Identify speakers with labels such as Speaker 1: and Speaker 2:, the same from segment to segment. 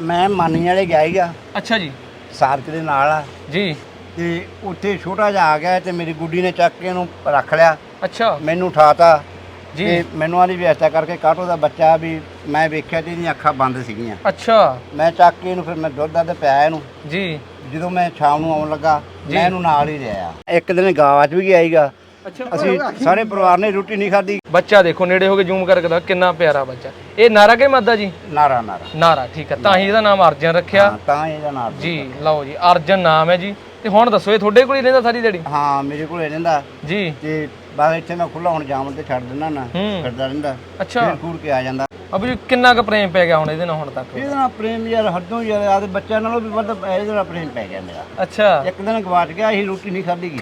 Speaker 1: ਮੈਂ ਮਾਨੀ ਵਾਲੇ ਗਿਆ ਹੀਗਾ
Speaker 2: ਅੱਛਾ ਜੀ।
Speaker 1: ਸਾਰਕ ਦੇ ਨਾਲ ਆ।
Speaker 2: ਜੀ।
Speaker 1: ਤੇ ਉੱਥੇ ਛੋਟਾ ਜਿਹਾ ਆ ਗਿਆ ਤੇ ਮੇਰੀ ਗੁੱਡੀ ਨੇ ਚੱਕ ਕੇ ਇਹਨੂੰ ਰੱਖ ਲਿਆ।
Speaker 2: ਅੱਛਾ।
Speaker 1: ਮੈਨੂੰ ਉਠਾਤਾ।
Speaker 2: ਜੀ।
Speaker 1: ਤੇ ਮੈਨੂੰ ਆਲੀ ਵਿਅਸਤਾ ਕਰਕੇ ਕਾਟੋ ਦਾ ਬੱਚਾ ਵੀ ਮੈਂ ਵੇਖਿਆ ਤੇ ਇਹਦੀਆਂ ਅੱਖਾਂ ਬੰਦ ਸੀਗੀਆਂ।
Speaker 2: ਅੱਛਾ।
Speaker 1: ਮੈਂ ਚੱਕ ਕੇ ਇਹਨੂੰ ਫਿਰ ਮੈਂ ਦੁੱਧ ਦੱਧ ਪਿਆਇਆ ਇਹਨੂੰ।
Speaker 2: ਜੀ।
Speaker 1: ਜਦੋਂ ਮੈਂ ਸ਼ਾਮ ਨੂੰ ਆਉਣ ਲੱਗਾ। ਮੈਂ ਇਹਨੂੰ ਨਾਲ ਹੀ ਲਿਆ ਇੱਕ ਦਿਨ ਗਾਵਾਂ 'ਚ ਵੀ ਗਿਆ ਹੀਗਾ
Speaker 2: ਅੱਛਾ
Speaker 1: ਅਸੀਂ ਸਾਰੇ ਪਰਿਵਾਰ ਨੇ ਰੋਟੀ ਨਹੀਂ ਖਾਧੀ।
Speaker 2: ਬੱਚਾ ਦੇਖੋ ਨੇੜੇ ਹੋ ਕੇ ਜ਼ੂਮ ਕਰਕੇ ਦਾ ਕਿੰਨਾ ਪਿਆਰਾ ਬੱਚਾ। ਇਹ ਨਾਰਾ ਕੇ ਮਾਦਾ ਜੀ?
Speaker 1: ਨਾਰਾ ਨਾਰਾ।
Speaker 2: ਨਾਰਾ ਠੀਕ ਹੈ ਤਾਂ ਹੀ ਇਹਦਾ ਨਾਮ ਅਰਜਨ ਰੱਖਿਆ।
Speaker 1: ਹਾਂ, ਤਾਂ ਇਹਦਾ ਨਾਮ
Speaker 2: ਜੀ ਲਓ ਜੀ ਅਰਜਨ ਨਾਮ ਹੈ ਜੀ। ਤੇ ਹੁਣ ਦੱਸੋ ਇਹ ਤੁਹਾਡੇ ਕੋਲ ਹੀ ਰਹਿੰਦਾ ਸਾਰੀ ਦਿਹਾੜੀ?
Speaker 1: ਹਾਂ ਮੇਰੇ ਕੋਲ ਇਹ ਰਹਿੰਦਾ।
Speaker 2: ਜੀ।
Speaker 1: ਤੇ ਬਸ ਇੱਥੇ ਮੈਂ ਖੁੱਲਾ ਹੁਣ ਜਾਮਨ ਤੇ ਛੱਡ ਦਿੰਦਾ ਨਾ
Speaker 2: ਹੂੰ।
Speaker 1: ਫਿਰਦਾ ਰਹਿੰਦਾ।
Speaker 2: ਅੱਛਾ।
Speaker 1: ਫਿਰ ਖੂਰ ਕੇ ਆ ਜਾਂਦਾ।
Speaker 2: ਅਬੂ ਜੀ ਕਿੰਨਾ ਕੁ ਪ੍ਰੇਮ ਪੈ ਗਿਆ ਹੁਣ ਇਹਦੇ ਨਾਲ ਹੁਣ ਤੱਕ?
Speaker 1: ਇਹਦੇ ਨਾਲ ਪ੍ਰੇਮ ਯਾਰ ਹੱਦੋਂ ਯਾਰ ਆਦੇ ਬੱਚਿਆਂ ਨਾਲੋਂ ਵੀ ਵੱਧ ਇਹਦੇ ਨਾਲ ਪ੍ਰੇਮ ਪੈ ਗਿਆ ਮੇਰਾ।
Speaker 2: ਅੱਛਾ।
Speaker 1: ਇੱਕ ਦਿਨ ਗਵਾਚ ਗਿਆ ਅਸੀਂ ਰੋਟੀ ਨਹੀਂ ਖਾਧੀ। ਗੀ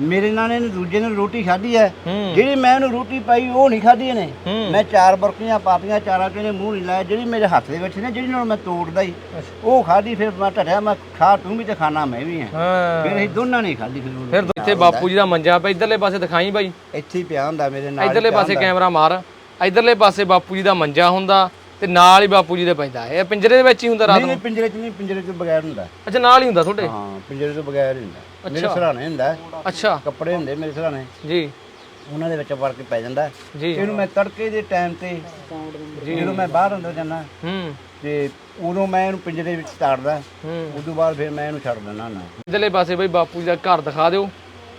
Speaker 1: ਮੇਰੇ ਨਾਲ ਇਹਨੇ ਦੂਜੇ ਨੇ ਰੋਟੀ ਖਾਧੀ ਹੈ। ਜਿਹੜੀ ਮੈਂ ਇਹਨੂੰ ਰੋਟੀ ਪਾਈ ਉਹ ਨਹੀਂ ਖਾਧੀ ਇਹਨੇ ਮੈਂ ਚਾਰ ਬਰਕੀਆਂ ਪਾਤੀਆਂ ਚਾਰਾਂ ਨੇ ਮੂੰਹ ਨਹੀਂ ਲਾਇਆ। ਜਿਹੜੀ ਮੇਰੇ ਹੱਥ ਦੇ ਵਿੱਚ ਨਾ ਜਿਹੜੀ ਨਾਲ ਮੈਂ ਤੋੜਦਾ ਹੀ। ਉਹ ਖਾਧੀ ਫਿਰ ਮੈਂ ਢੜਿਆ ਮੈਂ ਖਾ ਤੂੰ ਵੀ ਤੇ ਖਾਣਾ ਮੈਂ ਵੀ ਹਾਂ। ਫਿਰ ਅਸੀਂ ਦੋਨਾਂ ਨੇ ਖਾਧੀ ਫਿਰ
Speaker 2: ਫਿਰ ਇੱਥੇ ਬਾਪੂ ਜੀ ਦਾ ਮੰਜਾ ਪਿਆ ਇਧਰਲੇ ਪਾਸੇ ਦਿਖਾਈ ਬਾਈ।
Speaker 1: ਇੱਥੇ ਹੀ ਪਿਆ ਹੁੰਦਾ ਮੇਰੇ ਨਾਲ
Speaker 2: ਇਧਰਲੇ ਪਾਸੇ। ਕੈਮਰਾ ਮਾਰ। ਇਧਰਲੇ ਪਾਸੇ ਬਾਪੂ ਜੀ ਦਾ ਮੰਜਾ ਹੁੰਦਾ। ਤੇ ਨਾਲ ਹੀ ਬਾਪੂ ਜੀ ਦੇ ਪੈਂਦਾ। ਇਹ ਪਿੰਜਰੇ ਦੇ ਵਿੱਚ ਹੀ ਹੁੰਦਾ ਰਾਤ
Speaker 1: ਨਹੀਂ
Speaker 2: ਨੂੰ?
Speaker 1: ਨਹੀਂ ਪਿੰਜਰੇ 'ਚ ਨਹੀਂ ਪਿੰਜਰੇ 'ਚ ਬਗੈਰ ਹੁੰਦਾ।
Speaker 2: ਅੱਛਾ ਨਾਲ ਹੀ ਹੁੰਦਾ ਤੁਹਾਡੇ?
Speaker 1: ਹਾਂ ਪਿੰਜਰੇ ਤੋਂ ਬਗੈਰ ਹੀ ਹੁੰਦਾ। ਮੇਰੇ। ਸਰਾਣੇ ਹੁੰਦਾ।
Speaker 2: ਅੱਛਾ।
Speaker 1: ਕੱਪੜੇ ਹੁੰਦੇ ਮੇਰੇ ਸਰਾਣੇ।
Speaker 2: ਜੀ।
Speaker 1: ਉਹਨਾਂ ਦੇ ਵਿੱਚ ਵੜ ਕੇ ਪੈ ਜਾਂਦਾ।
Speaker 2: ਜੀ।
Speaker 1: ਇਹਨੂੰ ਮੈਂ ਤੜਕੇ ਦੇ ਟਾਈਮ ਤੇ ਜਦੋਂ ਮੈਂ ਬਾਹਰ ਅੰਦਰ ਜਾਂਦਾ
Speaker 2: ਹੂੰ।
Speaker 1: ਤੇ ਉਦੋਂ ਮੈਂ ਇਹਨੂੰ ਪਿੰਜਰੇ ਵਿੱਚ ਤਾੜਦਾ।
Speaker 2: ਹੂੰ।
Speaker 1: ਉਦੋਂ ਬਾਅਦ ਫਿਰ ਮੈਂ ਇਹਨੂੰ ਛੱਡ ਦਿੰਦਾ ਨਾ
Speaker 2: ਇਧਰਲੇ ਪਾਸੇ ਬਈ ਬਾਪੂ ਜੀ ਦਾ ਘਰ ਦਿਖਾ ਦਿਓ।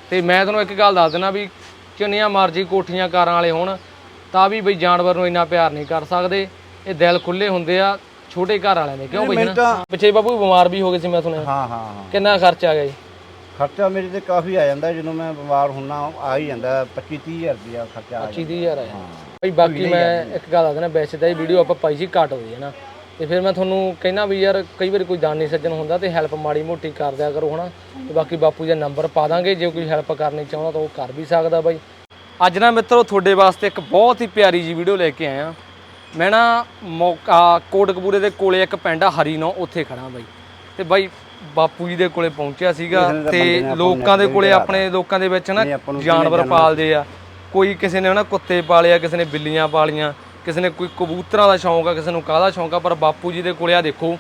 Speaker 2: ਤੇ ਮੈਂ ਤੁਹਾਨੂੰ ਇੱਕ ਗੱਲ ਦੱਸ ਦਿੰਦਾ ਵੀ ਕਿੰਨੀਆਂ ਮਰਜ਼ੀ ਕੋਠੀਆਂ ਕਾਰਾਂ ਵਾਲੇ ਹੋਣ ਤਾਂ ਵੀ ਬਈ ਜਾਨਵਰ ਨੂੰ ਇੰਨਾ ਪਿਆਰ ਨਹੀਂ ਕਰ ਸਕਦੇ। ਇਹ ਦਿਲ ਖੁੱਲੇ ਹੁੰਦੇ ਆ ਛੋਟੇ ਘਰ ਵਾਲਿਆਂ ਦੇ। ਕਿਉਂ ਬਈ ਨਾ ਪਿੱਛੇ ਬਾਪੂ ਬਿਮਾਰ ਵੀ ਹੋ ਗਏ ਸੀ ਮੈਂ ਸੁਣਿਆ।
Speaker 1: ਹਾਂ ਹਾਂ ਹਾਂ।
Speaker 2: ਕਿੰਨਾ ਖਰਚ ਆ ਗਿਆ ਜੀ?
Speaker 1: ਖਰਚਾ ਮੇਰੇ ਤੇ ਕਾਫੀ ਆ ਜਾਂਦਾ ਜਦੋਂ ਮੈਂ ਬਿਮਾਰ ਹੁੰਨਾ ਆ ਹੀ ਜਾਂਦਾ। 25 30000 ਰੁਪਇਆ ਖਰਚਾ ਆ ਜਾਂਦਾ।
Speaker 2: 25000 ਆਇਆ
Speaker 1: ਹਾਂ।
Speaker 2: ਬਈ ਬਾਕੀ ਮੈਂ ਇੱਕ ਗੱਲ ਦੱਸ ਦਿੰਦਾ ਵੈਸੇ ਤਾਂ ਇਹ ਵੀਡੀਓ ਆਪਾਂ ਪਾਈ ਸੀ ਘੱਟ ਹੋਈ ਹੈ ਨਾ। ਤੇ ਫਿਰ ਮੈਂ ਤੁਹਾਨੂੰ ਕਹਿਣਾ ਵੀ ਯਾਰ ਕਈ ਵਾਰੀ ਕੋਈ ਦਾਨੀ ਸੱਜਣ ਹੁੰਦਾ ਤੇ ਹੈਲਪ ਮਾੜੀ ਮੋਟੀ ਕਰ ਦਿਆ ਕਰੋ ਹਨਾ। ਤੇ ਬਾਕੀ ਬਾਪੂ ਦਾ ਨੰਬਰ ਪਾ ਦਾਂਗੇ ਜੇ ਕੋਈ ਹੈਲਪ ਕਰਨੀ ਚਾਹੁੰਦਾ ਤਾਂ ਉਹ ਕਰ ਵੀ ਸਕਦਾ ਬਾਈ। ਅੱਜ ਨਾ ਮਿੱਤਰੋ ਤੁਹਾਡੇ ਵਾਸਤੇ ਇੱਕ ਬਹੁਤ ਹੀ ਪਿਆਰੀ ਜੀ ਵੀਡੀਓ ਲੈ ਕੇ ਆਇਆ। ਮੈਂ ਨਾ ਮੌਕਾ ਕੋਟਕਪੂਰੇ ਦੇ ਕੋਲੇ ਇੱਕ ਪਿੰਡ ਆ ਹਰੀਨੋ ਉੱਥੇ ਖੜਾ ਬਾਈ। ਤੇ ਬਾਈ ਬਾਪੂ ਜੀ ਦੇ ਕੋਲੇ ਪਹੁੰਚਿਆ ਸੀਗਾ
Speaker 1: ਤਾਂ
Speaker 2: ਲੋਕਾਂ ਦੇ ਕੋਲੇ ਆਪਣੇ ਲੋਕਾਂ ਦੇ ਵਿੱਚ ਨਾ ਜਾਨਵਰ ਪਾਲਦੇ ਆ। ਕੋਈ ਕਿਸੇ ਨੇ ਨਾ ਕੁੱਤੇ ਪਾਲਿਆ ਕਿਸੇ ਨੇ ਬਿੱਲੀਆਂ ਪਾਲੀਆਂ ਕਿਸੇ ਨੇ ਕੋਈ ਕਬੂਤਰਾਂ ਦਾ ਸ਼ੌਂਕ ਆ ਕਿਸੇ ਨੂੰ ਕਾਹਦਾ ਸ਼ੌਂਕ ਆ ਪਰ ਬਾਪੂ ਜੀ ਦੇ ਕੋਲੇ ਆ ਦੇਖੋ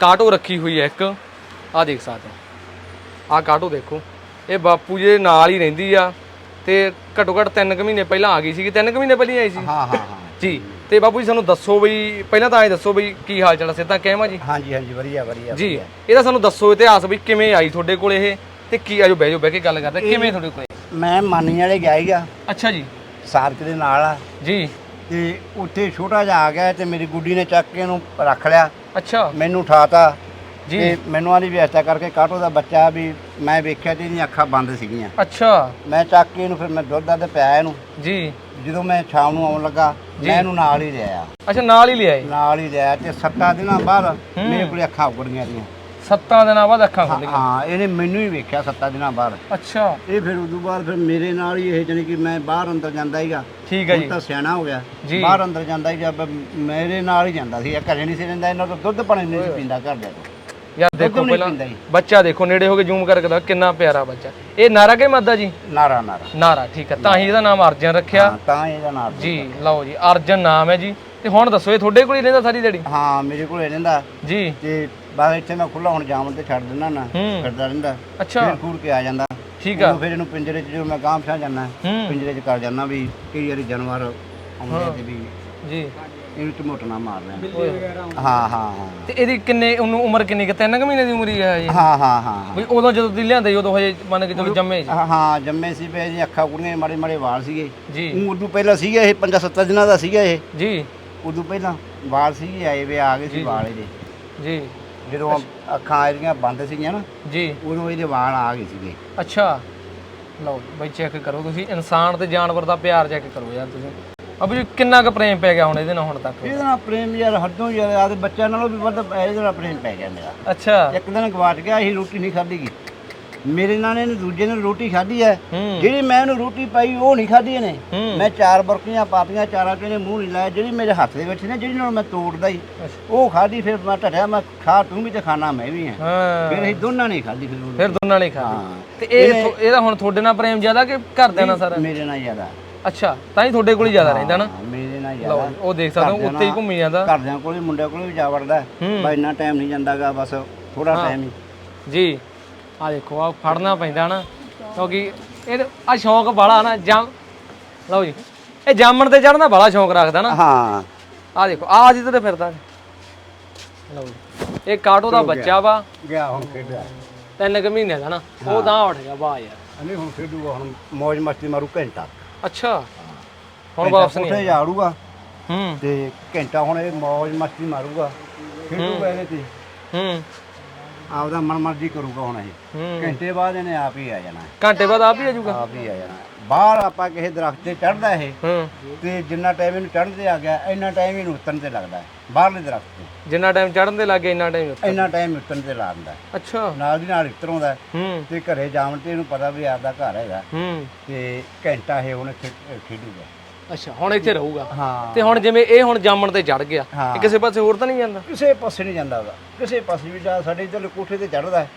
Speaker 2: ਕਾਟੋ ਰੱਖੀ ਹੋਈ ਹੈ ਇੱਕ। ਆ ਦੇਖ ਸਕਦੇ ਆ ਕਾਟੋ ਦੇਖੋ। ਇਹ ਬਾਪੂ ਜੀ ਦੇ ਨਾਲ ਹੀ ਰਹਿੰਦੀ ਆ ਤੇ ਘੱਟੋ ਘੱਟ 3 ਕੁ ਮਹੀਨੇ ਪਹਿਲਾਂ ਆ ਗਈ ਸੀਗੀ। 3 ਕੁ ਮਹੀਨੇ ਪਹਿਲਾਂ ਆਈ ਸੀ।
Speaker 1: ਹਾਂ ਹਾਂ ਹਾਂ।
Speaker 2: ਜੀ। ਤੇ ਬਾਪੂ ਜੀ ਸਾਨੂੰ ਦੱਸੋ ਬਈ ਪਹਿਲਾਂ ਤਾਂ ਐਂ ਦੱਸੋ ਬਈ ਕੀ ਹਾਲ ਚਾਲ ਸਿੱਧਾ ਕਹਿਮਾ ਜੀ।
Speaker 1: ਹਾਂਜੀ ਹਾਂਜੀ ਵਧੀਆ ਵਧੀਆ
Speaker 2: ਜੀ ਇਹਦਾ ਸਾਨੂੰ ਦੱਸੋ ਇਤਿਹਾਸ ਬਈ ਕਿਵੇਂ ਆਈ ਤੁਹਾਡੇ ਕੋਲ ਇਹ ਤੇ ਕੀ ਆਜੋ ਬਹਿ ਜਾਓ ਬਹਿ ਕੇ ਗੱਲ ਕਰਦੇ ਕਿਵੇਂ ਤੁਹਾਡੇ ਕੋਲ
Speaker 1: ਮੈਂ ਮਾਨੀ ਵਾਲੇ ਗਿਆ ਹੀਗਾ
Speaker 2: ਅੱਛਾ ਜੀ।
Speaker 1: ਸਾਰਕ ਦੇ ਨਾਲ ਆ।
Speaker 2: ਜੀ।
Speaker 1: ਤੇ ਉੱਥੇ ਛੋਟਾ ਜਿਹਾ ਆ ਗਿਆ ਤੇ ਮੇਰੀ ਗੁੱਡੀ ਨੇ ਚੱਕ ਕੇ ਇਹਨੂੰ ਰੱਖ ਲਿਆ।
Speaker 2: ਅੱਛਾ।
Speaker 1: ਮੈਨੂੰ ਉਠਾਤਾ।
Speaker 2: ਜੀ।
Speaker 1: ਤੇ ਮੈਨੂੰ ਆਲੀ ਵਿਅਸਤਾ ਕਰਕੇ ਕਾਟੋ ਦਾ ਬੱਚਾ ਵੀ ਮੈਂ ਵੇਖਿਆ ਤੇ ਇਹਦੀਆਂ ਅੱਖਾਂ ਬੰਦ ਸੀਗੀਆਂ।
Speaker 2: ਅੱਛਾ।
Speaker 1: ਮੈਂ ਚੱਕ ਕੇ ਇਹਨੂੰ ਫਿਰ ਮੈਂ ਦੁੱਧ ਦੱਧ ਪਿਆਇਆ ਇਹਨੂੰ।
Speaker 2: ਜੀ।
Speaker 1: ਜਦੋਂ ਮੈਂ ਸ਼ਾਮ ਨੂੰ ਆਉਣ ਲੱਗਾ ਮੈਂ ਇਹਨੂੰ ਨਾਲ ਹੀ ਲਿਆ
Speaker 2: ਅੱਛਾ ਨਾਲ ਹੀ ਲਿਆਏ?
Speaker 1: ਨਾਲ ਹੀ ਲਿਆ ਤੇ ਸੱਤਾਂ ਦਿਨਾਂ ਬਾਅਦ ਮੇਰੇ ਕੋਲੇ ਅੱਖਾਂ ਉਗੜੀਆਂ ਦੀਆਂ
Speaker 2: ਸੱਤਾਂ ਦਿਨਾਂ ਬਾਅਦ ਅੱਖਾਂ ਖੁੱਲੀਆਂ
Speaker 1: ਹਾਂ ਇਹਨੇ ਮੈਨੂੰ ਹੀ ਵੇਖਿਆ ਸੱਤਾਂ ਦਿਨਾਂ ਬਾਅਦ।
Speaker 2: ਅੱਛਾ।
Speaker 1: ਇਹ ਫਿਰ ਉਦੋਂ ਬਾਅਦ ਫਿਰ ਮੇਰੇ ਨਾਲ ਹੀ ਇਹ ਜਾਣੀ ਕਿ ਮੈਂ ਬਾਹਰ ਅੰਦਰ ਜਾਂਦਾ ਹੀਗਾ
Speaker 2: ਠੀਕ ਹੈ
Speaker 1: ਹੁਣ
Speaker 2: ਜੀ।
Speaker 1: ਤਾਂ ਸਿਆਣਾ ਹੋ ਗਿਆ।
Speaker 2: ਜੀ।
Speaker 1: ਬਾਹਰ ਅੰਦਰ ਜਾਂਦਾ ਹੀ ਜਦ ਮੇਰੇ ਨਾਲ ਹੀ ਜਾਂਦਾ ਸੀ ਇਹ ਘਰੇ ਨਹੀਂ ਸੀ ਰਹਿੰਦਾ ਇਹਨਾਂ ਤੋਂ ਦੁੱਧ ਪਾਣੀ ਨਹੀਂ ਸੀ ਪੀਂਦਾ ਘਰ ਦੇ ਤੋਂ।
Speaker 2: ਯਾਰ ਦੇਖੋ ਪਹਿਲਾਂ ਬੱਚਾ ਦੇਖੋ ਨੇੜੇ ਹੋ ਕੇ ਜ਼ੂਮ ਕਰਕੇ ਦਾ ਕਿੰਨਾ ਪਿਆਰਾ ਬੱਚਾ। ਇਹ ਨਾਰਾ ਕੇ ਮਾਦਾ ਜੀ?
Speaker 1: ਨਾਰਾ ਨਾਰਾ।
Speaker 2: ਨਾਰਾ ਠੀਕ ਹੈ ਤਾਂ ਹੀ ਇਹਦਾ ਨਾਮ ਅਰਜਨ ਰੱਖਿਆ।
Speaker 1: ਤਾਂ ਇਹਦਾ ਨਾਮ
Speaker 2: ਜੀ ਲਓ ਜੀ ਅਰਜਨ ਨਾਮ ਹੈ ਜੀ। ਤੇ ਹੁਣ ਦੱਸੋ ਇਹ ਤੁਹਾਡੇ ਕੋਲ ਹੀ ਰਹਿੰਦਾ ਸਾਰੀ ਦਿਹਾੜੀ?
Speaker 1: ਹਾਂ ਮੇਰੇ ਕੋਲ ਰਹਿੰਦਾ।
Speaker 2: ਜੀ।
Speaker 1: ਤੇ ਬਸ ਇੱਥੇ ਮੈਂ ਖੁੱਲਾ ਹੁਣ ਜਾਮਨ ਤੇ ਛੱਡ ਦਿੰਦਾ ਨਾ ਫਿਰਦਾ ਰਹਿੰਦਾ।
Speaker 2: ਅੱਛਾ।
Speaker 1: ਫਿਰ ਖੂਰ ਕੇ ਆ ਜਾਂਦਾ।
Speaker 2: ਠੀਕ ਆ।
Speaker 1: ਫਿਰ ਇਹਨੂੰ ਪਿੰਜਰੇ 'ਚ ਜਦੋਂ ਮੈਂ ਗਾਂਵ ਛਾ ਜਾਂਦਾ ਪਿੰਜਰੇ 'ਚ ਕਰ ਜਾਂਦਾ ਵੀ ਕਈ ਵਾਰੀ ਜਾਨਵਰ ਆਉਂਦੇ ਤੇ ਵੀ
Speaker 2: ਜੀ।
Speaker 1: ਇਹਨੂੰ ਝਮੋਟਣਾ ਮਾਰ ਲੈਣ। ਹਾਂ ਹਾਂ ਹਾਂ।
Speaker 2: ਤੇ ਇਹਦੀ ਕਿੰਨੇ ਉਹਨੂੰ ਉਮਰ ਕਿੰਨੀ ਕਿ? ਤਿੰਨ ਕੁ ਮਹੀਨੇ ਦੀ ਉਮਰ ਹੀ ਹੈ ਜੀ
Speaker 1: ਹਾਂ ਹਾਂ ਹਾਂ
Speaker 2: ਵੀ ਉਦੋਂ ਜਦੋਂ ਦੀ ਲਿਆਂਦੇ ਉਦੋਂ ਹਜੇ ਮੰਨ ਕੇ ਚਲੋ ਜੰਮੇ ਸੀ।
Speaker 1: ਹਾਂ ਹਾਂ ਜੰਮੇ ਸੀ ਪਏ ਜੀ ਅੱਖਾਂ ਕੁੜੀਆਂ ਮਾੜੇ ਮਾੜੇ ਵਾਲ ਸੀਗੇ।
Speaker 2: ਜੀ।
Speaker 1: ਉਹ ਉਦੋਂ ਪਹਿਲਾਂ ਸੀਗਾ ਇਹ 5-7 ਦਿਨਾਂ ਦਾ ਸੀਗਾ ਇਹ।
Speaker 2: ਜੀ।
Speaker 1: ਉਦੋਂ ਪਹਿਲਾਂ ਵਾਲ ਸੀਗੇ ਆਏ ਵੇ ਆ ਗਏ ਸੀ ਵਾਲ ਇਹਦੇ।
Speaker 2: ਜੀ।
Speaker 1: ਜਦੋਂ ਅੱਖਾਂ ਇਹਦੀਆਂ ਬੰਦ ਸੀਗੀਆਂ ਨਾ
Speaker 2: ਜੀ।
Speaker 1: ਉਦੋਂ ਇਹਦੇ ਵਾਲ ਆ ਗਏ ਸੀਗੇ।
Speaker 2: ਅੱਛਾ। ਲਓ ਬਈ ਚੈੱਕ ਕਰੋ ਤੁਸੀਂ। ਇਨਸਾਨ ਤੇ ਜਾਨਵਰ ਦਾ ਪਿਆਰ ਚੈੱਕ ਕਰੋ ਯਾਰ ਤੁਸੀਂ। ਅਬ ਜੀ ਕਿੰਨਾ ਕੁ ਪ੍ਰੇਮ ਪੈ ਗਿਆ ਹੁਣ ਇਹਦੇ ਨਾਲ ਹੁਣ ਤੱਕ?
Speaker 1: ਇਹਦੇ ਨਾਲ ਪ੍ਰੇਮ ਯਾਰ ਹੱਦੋਂ ਯਾਰ ਆਦੇ ਬੱਚਿਆਂ ਨਾਲੋਂ ਵੀ ਵੱਧ ਇਹਦੇ ਨਾਲ ਪ੍ਰੇਮ ਪੈ ਗਿਆ ਮੇਰਾ।
Speaker 2: ਅੱਛਾ।
Speaker 1: ਇੱਕ ਦਿਨ ਗਵਾਚ ਗਿਆ ਅਸੀਂ ਰੋਟੀ ਨਹੀਂ ਖਾਧੀ ਗੀ। ਮੇਰੇ ਨਾਲ ਇਹਨੇ ਦੂਜੇ ਨੇ ਰੋਟੀ ਖਾਧੀ ਹੈ। ਜਿਹੜੀ ਮੈਂ ਇਹਨੂੰ ਰੋਟੀ ਪਾਈ ਉਹ ਨਹੀਂ ਖਾਧੀ ਇਹਨੇ। ਮੈਂ ਚਾਰ ਬਰਕੀਆਂ ਪਾਤੀਆਂ ਚਾਰਾਂ ਨੇ ਮੂੰਹ ਨਹੀਂ ਲਾਇਆ। ਜਿਹੜੀ ਮੇਰੇ ਹੱਥ ਦੇ ਵਿੱਚ ਨਾ ਜਿਹੜੀ ਨਾਲ ਮੈਂ ਤੋੜਦਾ ਹੀ ਉਹ ਖਾਧੀ ਫਿਰ ਮੈਂ ਢੜਿਆ ਮੈਂ ਖਾ ਤੂੰ ਵੀ ਤੇ ਖਾਣਾ ਮੈਂ ਵੀ ਹਾਂ। ਫਿਰ ਅਸੀਂ ਦੋਨਾਂ ਨੇ ਖਾਧੀ ਫਿਰ
Speaker 2: ਦੋਨਾਂ ਨੇ ਖਾ
Speaker 1: ਹਾਂ।
Speaker 2: ਤੇ ਇਹ ਇਹਦਾ ਹੁਣ ਤੁਹਾਡੇ ਨਾਲ ਪ੍ਰੇਮ ਜ਼ਿਆਦਾ ਕਿ ਘਰਦਿਆਂ ਨਾਲ ਸਾਰਾ?
Speaker 1: ਮੇਰੇ ਨਾਲ ਜ਼ਿਆਦਾ।
Speaker 2: ਅੱਛਾ ਤਾਂ ਹੀ ਤੁਹਾਡੇ ਕੋਲ ਹੀ ਜ਼ਿਆਦਾ ਰਹਿੰਦਾ ਨਾ।
Speaker 1: ਹਾਂ, ਮੇਰੇ
Speaker 2: ਲਓ
Speaker 1: ਜ਼ਿਆਦਾ।
Speaker 2: ਜੀ, ਉਹ ਦੇਖ ਸਕਦੇ ਹੋ ਉੱਤੇ ਹੀ ਘੁੰਮੀ ਜਾਂਦਾ।
Speaker 1: ਘਰਦਿਆਂ ਕੋਲੇ ਮੁੰਡਿਆਂ ਕੋਲੇ ਵੀ ਜਾ ਵੜਦਾ ਹੈ।
Speaker 2: ਹੂੰ।
Speaker 1: ਬਸ ਇੰਨਾ ਟਾਈਮ ਨਹੀਂ ਜਾਂਦਾਗਾ ਬਸ ਥੋੜਾ ਟਾਈਮ ਹੀ।
Speaker 2: ਜੀ। ਆ ਦੇਖੋ ਆ ਫੜਨਾ ਪੈਂਦਾ ਨਾ ਕਿਉਂਕਿ ਇਹ ਆ ਸ਼ੌਂਕ ਬਾਲਾ ਨਾ ਜਮ ਲਓ ਜੀ ਇਹ ਜਾਮਣ ਤੇ ਚੜਨਾ ਬਾਲਾ ਸ਼ੌਂਕ ਰੱਖਦਾ ਨਾ।
Speaker 1: ਹਾਂ।
Speaker 2: ਆ ਦੇਖੋ ਆ ਜਿੱਦ ਤੇ ਫਿਰਦਾ। ਲਓ ਜੀ ਇਹ ਕਾਟੋ ਦਾ ਬੱਚਾ ਵਾ।
Speaker 1: ਗਿਆ ਹੁਣ ਖੇਡਿਆ।
Speaker 2: ਤਿੰਨ ਕੁ ਮਹੀਨੇ ਦਾ ਨਾ। ਉਹ ਤਾਂ ਉੱਠ ਗਿਆ ਵਾਹ ਯਾਰ।
Speaker 1: ਨਹੀਂ ਹੁਣ ਖੇਡੂਗਾ ਹੁਣ ਮौज ਮਸਤੀ ਮਾਰੂ ਘੰਟਾ।
Speaker 2: ਅੱਛਾ। ਹੁਣ ਵਾਪਸ ਨਹੀਂ
Speaker 1: ਉੱਥੇ ਜਾੜੂਗਾ।
Speaker 2: ਹੂੰ।
Speaker 1: ਤੇ ਘੰਟਾ ਹੁਣ ਇਹ ਮौज ਮਸਤੀ ਮਾਰੂਗਾ। ਖੇਡੂਗਾ ਇਹਦੇ ਤੇ।
Speaker 2: ਹੂੰ।
Speaker 1: ਆਪਦਾ ਮਨ ਮਰਜ਼ੀ ਕਰੂਗਾ ਹੁਣ ਇਹ। ਘੰਟੇ ਬਾਅਦ ਇਹਨੇ ਆਪ ਹੀ ਆ ਜਾਣਾ।
Speaker 2: ਘੰਟੇ ਬਾਅਦ ਆਪ ਹੀ ਆ ਜਾਊਗਾ।
Speaker 1: ਆਪ ਹੀ ਆ ਜਾਣਾ। ਬਾਹਰ ਆਪਾਂ ਕਿਸੇ ਦਰਖਤ ਤੇ ਚੜਦਾ ਇਹ
Speaker 2: ਹੂੰ।
Speaker 1: ਤੇ ਜਿੰਨਾ ਟਾਈਮ ਇਹਨੂੰ ਚੜ੍ਹਨ ਤੇ ਆ ਗਿਆ ਇੰਨਾ ਟਾਈਮ ਇਹਨੂੰ ਉਤਰਨ ਤੇ ਲੱਗਦਾ ਹੈ ਬਾਹਰਲੇ ਦਰਖਤ ਤੇ।
Speaker 2: ਜਿੰਨਾ ਟਾਈਮ ਚੜਨ ਦੇ ਲੱਗੇ ਇੰਨਾ ਟਾਈਮ
Speaker 1: ਇੰਨਾ ਟਾਈਮ ਉਤਰਨ ਤੇ ਲਾ ਦਿੰਦਾ ਹੈ।
Speaker 2: ਅੱਛਾ।
Speaker 1: ਨਾਲ ਦੀ ਨਾਲ ਹੈ।
Speaker 2: ਹੂੰ।
Speaker 1: ਤੇ ਘਰੇ ਜਾਵਣ ਤੇ ਇਹਨੂੰ ਪਤਾ ਵੀ ਆਪਦਾ ਘਰ ਹੈਗਾ।
Speaker 2: ਹੂੰ।
Speaker 1: ਤੇ ਘੰਟਾ ਇਹ ਹੁਣ ਇੱਥੇ ਖੇਡੂਗਾ
Speaker 2: ਅੱਛਾ ਹੁਣ ਇੱਥੇ ਰਹੂਗਾ।
Speaker 1: ਹਾਂ।
Speaker 2: ਤੇ ਹੁਣ ਜਿਵੇਂ ਇਹ ਹੁਣ ਜਾਮਣ ਤੇ ਚੜ ਗਿਆ
Speaker 1: ਹਾਂ।
Speaker 2: ਇਹ ਕਿਸੇ ਪਾਸੇ ਹੋਰ ਤਾਂ ਨਹੀਂ ਜਾਂਦਾ?
Speaker 1: ਕਿਸੇ ਪਾਸੇ ਨਹੀਂ ਜਾਂਦਾ ਉਹਦਾ। ਕਿਸੇ ਪਾਸੇ ਵੀ ਜਾ ਸਾਡੇ ਇੱਧਰ ਕੋਠੇ ਤੇ ਚੜਦਾ ਹੈ।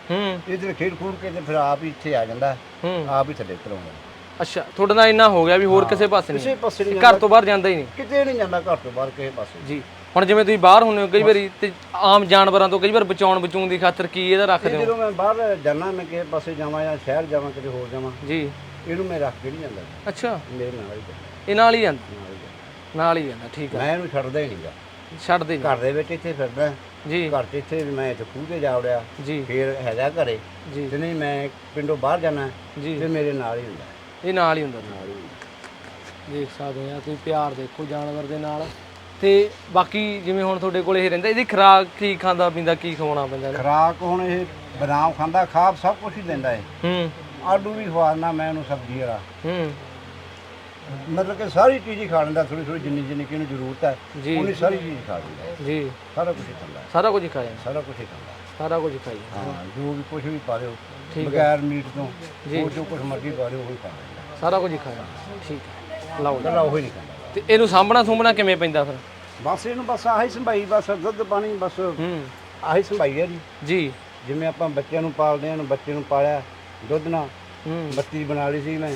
Speaker 1: ਇੱਧਰ ਖੇਡ ਖੂਡ ਕੇ ਤੇ ਫਿਰ ਆਪ ਹੀ ਇੱਥੇ ਆ ਜਾਂਦਾ ਹੈ।
Speaker 2: ਹੂੰ।
Speaker 1: ਆਪ ਹੀ ਥੱਲੇ ਉਤਰੋਂਦਾ
Speaker 2: ਅੱਛਾ ਤੁਹਾਡੇ ਨਾਲ ਇੰਨਾ ਹੋ ਗਿਆ ਵੀ ਹੋਰ ਕਿਸੇ ਪਾਸੇ ਨਹੀਂ
Speaker 1: ਕਿਸੇ ਪਾਸੇ ਨਹੀਂ
Speaker 2: ਘਰ ਤੋਂ ਬਾਹਰ ਜਾਂਦਾ ਹੀ ਨਹੀਂ।
Speaker 1: ਕਿਤੇ ਨਹੀਂ ਜਾਂਦਾ ਘਰ ਤੋਂ ਬਾਹਰ ਕਿਸੇ ਪਾਸੇ।
Speaker 2: ਜੀ ਹੁਣ ਜਿਵੇਂ ਤੁਸੀਂ ਬਾਹਰ ਹੁੰਦੇ ਹੋ ਕਈ ਵਾਰੀ ਤੇ ਆਮ ਜਾਨਵਰਾਂ ਤੋਂ ਕਈ ਵਾਰ ਬਚਾਉਣ ਬਚੂਣ ਦੀ ਖਾਤਰ ਕੀ ਇਹਦਾ ਰੱਖਦੇ ਹੋ
Speaker 1: ਜਦੋਂ ਮੈਂ ਬਾਹਰ ਜਾਣਾ ਮੈਂ ਕਿਸੇ ਪਾਸੇ ਜਾਵਾਂ ਜਾਂ ਸ਼ਹਿਰ ਜਾਵਾਂ ਕਿਤੇ ਹੋਰ ਜਾਵਾਂ
Speaker 2: ਜੀ।
Speaker 1: ਇਹਨੂੰ ਮੈਂ ਰੱਖ ਕੇ ਨਹੀਂ ਜਾਂਦਾ।
Speaker 2: ਅੱਛਾ।
Speaker 1: ਮੇਰੇ ਨਾਲ ਹੀ ਜਾਂਦਾ,
Speaker 2: ਇਹ ਨਾਲ ਹੀ ਜਾਂਦਾ?
Speaker 1: ਨਾਲ ਹੀ ਜਾਂਦਾ।
Speaker 2: ਹੀ ਠੀਕ ਆ।
Speaker 1: ਮੈਂ ਇਹਨੂੰ ਛੱਡਦਾ ਹੀ ਨਹੀਂਗਾ।
Speaker 2: ਛੱਡਦੇ
Speaker 1: ਘਰ ਦੇ ਵਿੱਚ ਇੱਥੇ ਫਿਰਦਾ
Speaker 2: ਨਹੀਂ ਜੀ।
Speaker 1: ਘਰ 'ਚ ਇੱਥੇ ਵੀ ਮੈਂ ਇੱਥੇ ਖੂਹ ਤੇ ਜਾ ਵੜਿਆ।
Speaker 2: ਜੀ।
Speaker 1: ਫੇਰ ਹੈਗਾ ਘਰੇ।
Speaker 2: ਜੀ।
Speaker 1: ਤੇ ਨਹੀਂ ਮੈਂ ਪਿੰਡੋਂ ਬਾਹਰ ਜਾਣਾ
Speaker 2: ਜੀ।
Speaker 1: ਤੇ ਮੇਰੇ ਨਾਲ ਹੀ ਹੁੰਦਾ
Speaker 2: ਇਹ ਨਾਲ ਹੀ ਹੁੰਦਾ
Speaker 1: ਨਾਲ ਹੀ।
Speaker 2: ਦੇਖ ਸਕਦੇ ਆ ਤੁਸੀਂ ਪਿਆਰ ਦੇਖੋ ਜਾਨਵਰ ਦੇ ਨਾਲ। ਤੇ ਬਾਕੀ ਜਿਵੇਂ ਹੁਣ ਤੁਹਾਡੇ ਕੋਲ ਇਹ ਰਹਿੰਦਾ ਇਹਦੀ ਖੁਰਾਕ ਕੀ ਖਾਂਦਾ ਪੀਂਦਾ ਕੀ ਖਵਾਉਣਾ ਪੈਂਦਾ ਇਹਨੂੰ?
Speaker 1: ਖੁਰਾਕ ਹੁਣ ਇਹ ਬਦਾਮ ਖਾਂਦਾ ਖਾਬ ਸਭ ਕੁਝ ਹੀ ਦਿੰਦਾ ਹੈ
Speaker 2: ਹੂੰ।
Speaker 1: ਆਲੂ ਵੀ ਖਵਾਉਂਦਾ ਮੈਂ ਉਹਨੂੰ ਸਬਜ਼ੀ ਵਾਲਾ।
Speaker 2: ਹੂੰ।
Speaker 1: ਮਤਲਬ ਕਿ ਸਾਰੀ ਚੀਜ਼ ਹੀ ਖਾ ਲੈਂਦਾ ਥੋੜੀ ਥੋੜੀ ਜਿੰਨੀ ਜਿੰਨੀ ਕਿ ਇਹਨੂੰ ਜ਼ਰੂਰਤ ਹੈ
Speaker 2: ਜੀ।
Speaker 1: ਉਹਨੀ ਸਾਰੀ ਚੀਜ਼ ਖਾ ਲੈਂਦਾ।
Speaker 2: ਜੀ।
Speaker 1: ਸਾਰਾ ਕੁਝ ਹੀ ਖਾਂਦਾ। ਹੈ,
Speaker 2: ਸਾਰਾ ਕੁਝ ਹੀ ਖਾਇਆ
Speaker 1: ਸਾਰਾ ਕੁਝ ਹੀ ਖਾਂਦਾ।
Speaker 2: ਸਾਰਾ ਕੁਝ ਖਾਈ
Speaker 1: ਹਾਂ ਜੋ ਵੀ ਕੁਝ ਵੀ ਪਾ ਦਿਓ
Speaker 2: ਠੀਕ ਹੈ।
Speaker 1: ਬਗੈਰ ਮੀਟ ਤੋਂ
Speaker 2: ਜੀ।
Speaker 1: ਜੋ ਕੁਝ ਮਰਜ਼ੀ ਪਾ ਦਿਓ ਉਹ ਹੀ ਖਾ ਲੈਂਦਾ
Speaker 2: ਸਾਰਾ ਕੁਝ ਹੀ ਖਾਇਆ। ਠੀਕ ਹੈ। ਲਓ ਜੀ।
Speaker 1: ਉਹ ਹੀ ਨਹੀਂ ਖਾਂਦਾ।
Speaker 2: ਤੇ ਇਹਨੂੰ ਸਾਂਭਣਾ ਸੁੰਭਣਾ ਕਿਵੇਂ ਪੈਂਦਾ ਫਿਰ?
Speaker 1: ਬਸ ਇਹਨੂੰ ਬਸ ਆਹੀ ਸੰਭਾਈ ਬਸ ਦੁੱਧ ਪਾਣੀ ਬਸ
Speaker 2: ਹੂੰ।
Speaker 1: ਆਹੀ ਸੰਭਾਈ ਹੈ ਜੀ।
Speaker 2: ਜੀ।
Speaker 1: ਜਿਵੇਂ ਆਪਾਂ ਬੱਚਿਆਂ ਨੂੰ ਪਾਲਦੇ ਹਾਂ ਬੱਚੇ ਨੂੰ ਪਾਲਿਆ ਦੁੱਧ ਨਾਲ।
Speaker 2: ਹੂੰ।
Speaker 1: ਬੱਤੀ ਬਣਾ ਲਈ ਸੀ ਮੈਂ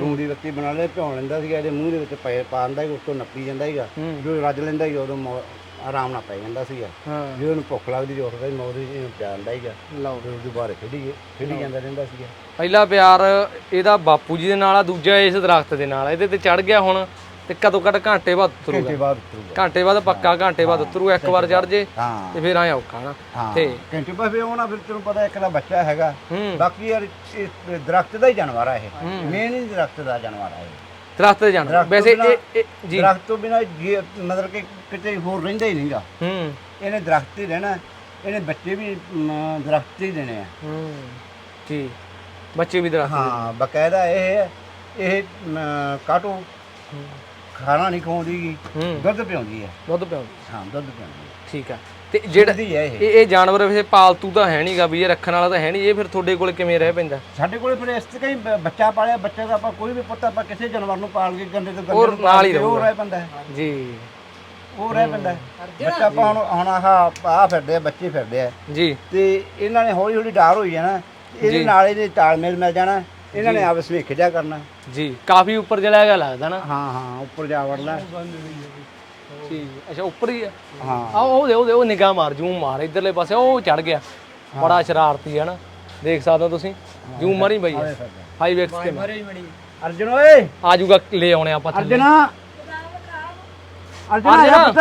Speaker 1: ਰੂੰ ਦੀ ਬੱਤੀ ਬਣਾ ਲਈ ਭਿਉਣ ਲੈਂਦਾ ਸੀਗਾ ਇਹਦੇ ਮੂੰਹ ਦੇ ਵਿੱਚ ਪੈ ਪਾ ਦਿੰਦਾ ਸੀ ਉਸ ਤੋਂ ਨੱਪੀ ਜਾਂਦਾ ਸੀਗਾ।
Speaker 2: ਹੂੰ।
Speaker 1: ਜੋ ਰੱਜ ਲੈਂਦਾ ਸੀ ਉਦੋਂ ਮੌ- ਆਰਾਮ ਨਾਲ ਪੈ ਜਾਂਦਾ ਸੀਗਾ।
Speaker 2: ਹਾਂ।
Speaker 1: ਜਦੋਂ ਭੁੱਖ ਲੱਗਦੀ ਸੀ ਉੱਠਦਾ ਸੀ ਮੌਰੀ ਜੀ ਪਿਆ ਦਿੰਦਾ ਸੀਗਾ।
Speaker 2: ਲਓ।
Speaker 1: ਫਿਰ ਉਹਦੇ ਬਾਹਰ ਖੇਡੀ ਗਏ ਖੇਡੀ ਜਾਂਦਾ ਰਹਿੰਦਾ ਸੀਗਾ।
Speaker 2: ਪਹਿਲਾ ਪਿਆਰ ਇਹਦਾ ਬਾਪੂ ਜੀ ਦੇ ਨਾਲ ਆ ਦੂਜਾ ਇਸ ਦਰਖਤ ਦੇ ਨਾਲ ਆ। ਇਹਦੇ ਤੇ ਚੜ ਗਿਆ ਹੁਣ ਤੇ ਕਦੋਂ ਕਦ ਘੰਟੇ ਬਾਅਦ
Speaker 1: ਘੰਟੇ ਬਾਅਦ ਉਤਰੂਗਾ।
Speaker 2: ਘੰਟੇ ਬਾਅਦ ਪੱਕਾ ਘੰਟੇ ਬਾਅਦ ਉਤਰੂ ਇੱਕ ਵਾਰ ਚੜ ਜੇ
Speaker 1: ਹਾਂ।
Speaker 2: ਤੇ ਫਿਰ ਆਇਆ ਔਖਾ ਨਾ।
Speaker 1: ਹਾਂ।
Speaker 2: ਤੇ
Speaker 1: ਘੰਟੇ ਬਾਅਦ ਫਿਰ ਉਹਨਾਂ ਫਿਰ ਤੈਨੂੰ ਪਤਾ ਇੱਕ ਦਾ ਬੱਚਾ ਹੈਗਾ।
Speaker 2: ਹੂੰ।
Speaker 1: ਬਾਕੀ ਯਾਰ ਇਹ ਦਰਖਤ ਦਾ ਹੀ ਜਾਨਵਰ ਆ ਇਹ। ਮੇਨ ਹੀ ਦਰਖਤ ਦਾ ਜਾਨਵਰ ਆ ਇਹ।
Speaker 2: ਦਰਖਤ ਤੇ ਜਾਣਾ।
Speaker 1: ਦਰਖਤ
Speaker 2: ਵੈਸੇ ਇਹ ਇਹ- ਜੀ।
Speaker 1: ਦਰਖਤ ਤੋਂ ਬਿਨਾ ਮਤਲਬ ਕਿ ਕਿਤੇ ਹੋਰ ਰਹਿੰਦਾ ਹੀ ਨਹੀਂਗਾ।
Speaker 2: ਹੂੰ।
Speaker 1: ਇਹਨੇ ਦਰਖਤ ਤੇ ਰਹਿਣਾ ਇਹਨੇ ਬੱਚੇ ਵੀ ਮ, ਦਰਖਤ ਹੀ ਦੇਣੇ ਆ।
Speaker 2: ਹੂੰ। ਜੀ। ਬੱਚੇ ਵੀ ਦਰਖਤ
Speaker 1: ਹਾਂ ਬਕਾਇਦਾ ਇਹ ਹੈ ਇਹ ਮ, ਕਾਟੋ
Speaker 2: ਹੂੰ।
Speaker 1: ਖਾਣਾ ਨਹੀਂ ਖਵਾਉਂਦੀਗੀ
Speaker 2: ਹੂੰ।
Speaker 1: ਦੁੱਧ ਪਿਆਉਂਦੀ ਹੈ।
Speaker 2: ਦੁੱਧ ਪਿਆਉਂਦੀ
Speaker 1: ਹਾਂ ਦੁੱਧ ਪਿਆਉਂਦੀ ਹੈ।
Speaker 2: ਠੀਕ ਆ ਤੇ ਜਿਹੜਾ
Speaker 1: ਹੈ ਇਹ।
Speaker 2: ਇਹ ਜਾਨਵਰ ਵੈਸੇ ਪਾਲਤੂ ਤਾਂ ਹੈ ਨਹੀਂਗਾ ਵੀ ਇਹ ਰੱਖਣ ਵਾਲਾ ਤਾਂ ਹੈ ਨਹੀਂ ਇਹ ਫਿਰ ਤੁਹਾਡੇ ਕੋਲ ਕਿਵੇਂ ਰਹਿ ਪੈਂਦਾ?
Speaker 1: ਸਾਡੇ ਕੋਲੇ ਫਿਰ ਇਸ ਤੇ ਕਈ ਬ- ਬੱਚਾ ਪਾਲਿਆ ਬੱਚੇ ਦਾ ਆਪਾਂ ਕੋਈ ਵੀ ਪੁੱਤ ਆਪਾਂ ਕਿਸੇ ਜਾਨਵਰ ਨੂੰ ਪਾਲ ਕੇ ਗੰਦੇ ਤੋਂ ਗੰਦੇ ਨੂੰ
Speaker 2: ਨਾਲ ਹੀ
Speaker 1: ਉਹ। ਰਹਿ ਪੈਂਦਾ ਹੈ।
Speaker 2: ਜੀ।
Speaker 1: ਉਹ ਰਹਿ ਪੈਂਦਾ ਹੈ। ਬੱਚਾ ਆਪਾਂ ਹੁਣ ਹੁਣ ਆਹ ਆ ਫਿਰਦੇ ਆ ਬੱਚੇ ਫਿਰਦੇ ਆ।
Speaker 2: ਜੀ।
Speaker 1: ਤੇ ਇਹਨਾਂ ਨੇ ਹੌਲੀ ਹੌਲੀ ਡਾਰ ਹੋਈ ਜਾਣਾ ਇਹਦੇ ਨਾਲ ਇਹਦੇ ਤਾਲਮੇਲ ਮਿਲ ਜਾਣਾ ਇਹਨਾਂ ਨੇ ਆਪਸ ਵਿੱਚ ਖਿਜਾ ਕਰਨਾ।
Speaker 2: ਜੀ। ਕਾਫੀ ਉੱਪਰ ਚਲਾ ਗਿਆ ਲੱਗਦਾ ਨਾ।
Speaker 1: ਹਾਂ ਹਾਂ ਉੱਪਰ ਜਾ ਵੜਨਾ।
Speaker 2: ਜੀ ਅੱਛਾ ਉੱਪਰ ਹੀ ਆ
Speaker 1: ਹਾਂ।
Speaker 2: ਆ ਉਹ ਦੇ ਉਹ ਦੇ ਉਹ ਨਿਗਾਹ ਮਾਰ ਜੂਮ ਮਾਰ ਇਧਰਲੇ ਪਾਸੇ ਉਹ ਚੜ ਗਿਆ। ਬੜਾ ਸ਼ਰਾਰਤੀ ਹੈ ਨਾ। ਦੇਖ ਸਕਦੇ ਹੋ ਤੁਸੀਂ? ਜੂਮ ਮਾਰੀ ਬਈ। 5x ਕੇ
Speaker 1: ਅਰਜੁਨ ਓਏ!
Speaker 2: ਆ ਲੈ ਆਉਣੇ ਆਪਾਂ
Speaker 1: ਅਰਜੁਨ! ਅਰਜੁਨ ਆ ਜਾ ਪੁੱਤ।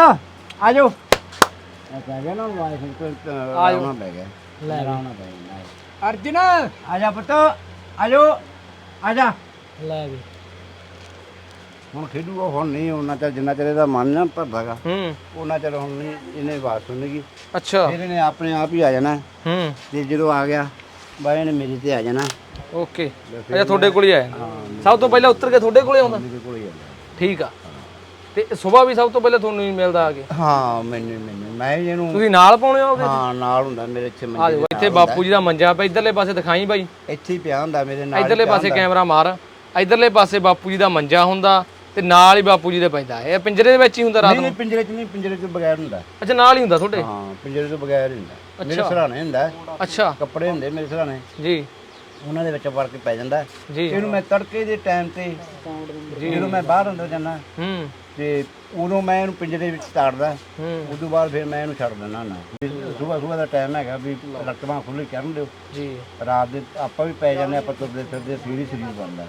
Speaker 1: ਆ ਜਾਓ। ਆ ਗਿਆ ਨਾ ਵਾਈਫ ਤੋਂ ਆਉਣਾ ਪੈ ਗਿਆ।
Speaker 2: ਲੈ
Speaker 1: ਆਉਣਾ ਪੈ ਗਿਆ।
Speaker 3: ਅਰਜੁਨ!
Speaker 1: ਆ ਜਾ ਪੁੱਤ। ਆ ਜਾਓ। ਆ ਜਾ।
Speaker 2: ਲੈ ਵੀ
Speaker 1: ਹੁਣ ਖੇਡੂਗਾ ਹੁਣ ਨਹੀਂ ਉਹਨਾਂ ਚਿਰ ਜਿੰਨਾ ਚਿਰ ਇਹਦਾ ਮਨ ਨਾ ਭਰਦਾਗਾ
Speaker 2: ਹੂੰ।
Speaker 1: ਉਹਨਾਂ ਚਿਰ ਹੁਣ ਨਹੀਂ ਇਹਨੇ ਬਾਤ ਸੁਣੇਗੀ
Speaker 2: ਅੱਛਾ।
Speaker 1: ਫਿਰ ਇਹਨੇ ਆਪਣੇ ਆਪ ਹੀ ਆ ਜਾਣਾ।
Speaker 2: ਹੂੰ।
Speaker 1: ਤੇ ਜਦੋਂ ਆ ਗਿਆ ਬਾਈ ਇਹਨੇ ਮੇਰੇ ਤੇ ਆ ਜਾਣਾ।
Speaker 2: ਓਕੇ। ਅੱਛਾ ਤੁਹਾਡੇ ਕੋਲ ਹੀ ਆਇਆ ਸਭ ਤੋਂ ਪਹਿਲਾਂ ਉੱਤਰ ਕੇ ਤੁਹਾਡੇ ਕੋਲੇ ਆਉਂਦਾ?
Speaker 1: ਮੇਰੇ ਕੋਲ ਹੀ ਆ ਜਾਣਾ।
Speaker 2: ਠੀਕ ਆ। ਤੇ ਸਵੇਰ ਵੀ ਸਭ ਤੋਂ ਪਹਿਲਾਂ ਤੁਹਾਨੂੰ ਹੀ ਮਿਲਦਾ ਆ ਕੇ?
Speaker 1: ਹਾਂ ਮੈਨੂੰ ਮੈਨੂੰ ਮੈਂ ਇਹਨੂੰ
Speaker 2: ਤੁਸੀਂ ਨਾਲ ਪਾਉਣੇ ਹੋ
Speaker 1: ਹਾਂ ਨਾਲ ਹੁੰਦਾ ਮੇਰੇ ਇੱਥੇ
Speaker 2: ਆ
Speaker 1: ਮੰਜੇ
Speaker 2: ਜਾਓ
Speaker 1: ਦੇ
Speaker 2: ਇੱਥੇ ਬਾਪੂ ਜੀ ਦਾ ਮੰਜਾ ਪਿਆ ਇਧਰਲੇ ਪਾਸੇ ਦਿਖਾਈ ਬਾਈ।
Speaker 1: ਇੱਥੇ ਹੀ ਪਿਆ ਹੁੰਦਾ ਮੇਰੇ ਨਾਲ
Speaker 2: ਇਧਰਲੇ ਪਾਸੇ। ਕੈਮਰਾ ਮਾਰ। ਇਧਰਲੇ ਪਾਸੇ ਬਾਪੂ ਜੀ ਦਾ ਮੰਜਾ ਹੁੰਦਾ। ਤੇ ਨਾਲ ਹੀ ਬਾਪੂ ਜੀ ਦੇ ਪੈਂਦਾ। ਇਹ ਪਿੰਜਰੇ ਦੇ ਵਿੱਚ ਹੀ ਹੁੰਦਾ ਰਾਤ
Speaker 1: ਨਹੀਂ
Speaker 2: ਨੂੰ?
Speaker 1: ਨਹੀਂ ਪਿੰਜਰੇ 'ਚ ਨਹੀਂ ਪਿੰਜਰੇ 'ਚ ਬਗੈਰ ਹੁੰਦਾ।
Speaker 2: ਅੱਛਾ ਨਾਲ ਹੀ ਹੁੰਦਾ ਤੁਹਾਡੇ?
Speaker 1: ਹਾਂ ਪਿੰਜਰੇ ਤੋਂ ਬਗੈਰ ਹੀ ਹੁੰਦਾ। ਮੇਰੇ
Speaker 2: ਅੱਛਾ।
Speaker 1: ਸਰਾਣੇ ਹੁੰਦਾ।
Speaker 2: ਅੱਛਾ।
Speaker 1: ਕੱਪੜੇ ਹੁੰਦੇ ਮੇਰੇ ਸਰਾਣੇ।
Speaker 2: ਜੀ।
Speaker 1: ਉਹਨਾਂ ਦੇ ਵਿੱਚ ਵੜ ਕੇ ਪੈ ਜਾਂਦਾ।
Speaker 2: ਜੀ।
Speaker 1: ਇਹਨੂੰ ਮੈਂ ਤੜਕੇ ਦੇ ਟਾਈਮ ਤੇ ਜਦੋਂ ਮੈਂ ਬਾਹਰ ਅੰਦਰ ਜਾਂਦਾ
Speaker 2: ਹੂੰ।
Speaker 1: ਤੇ ਉਦੋਂ ਮੈਂ ਇਹਨੂੰ ਪਿੰਜਰੇ ਵਿੱਚ ਤਾੜਦਾ।
Speaker 2: ਹੂੰ।
Speaker 1: ਉਸ ਤੋਂ ਬਾਅਦ ਫਿਰ ਮੈਂ ਇਹਨੂੰ ਛੱਡ ਦਿੰਦਾ ਨਾ ਸਵੇਰ ਸਵੇਰ ਦਾ ਟਾਈਮ ਹੈਗਾ ਵੀ ਲੱਕੜਾਂ ਖੁੱਲੀ ਕਰਨ ਦਿਓ।
Speaker 2: ਜੀ।
Speaker 1: ਰਾਤ ਦੇ ਆਪਾਂ ਵੀ ਪੈ ਜਾਂਦੇ ਆਪਾਂ ਤੁਰਦੇ ਫਿਰਦੇ ਫਿਰ ਹੀ ਸਰੀਰ ਬਣਦਾ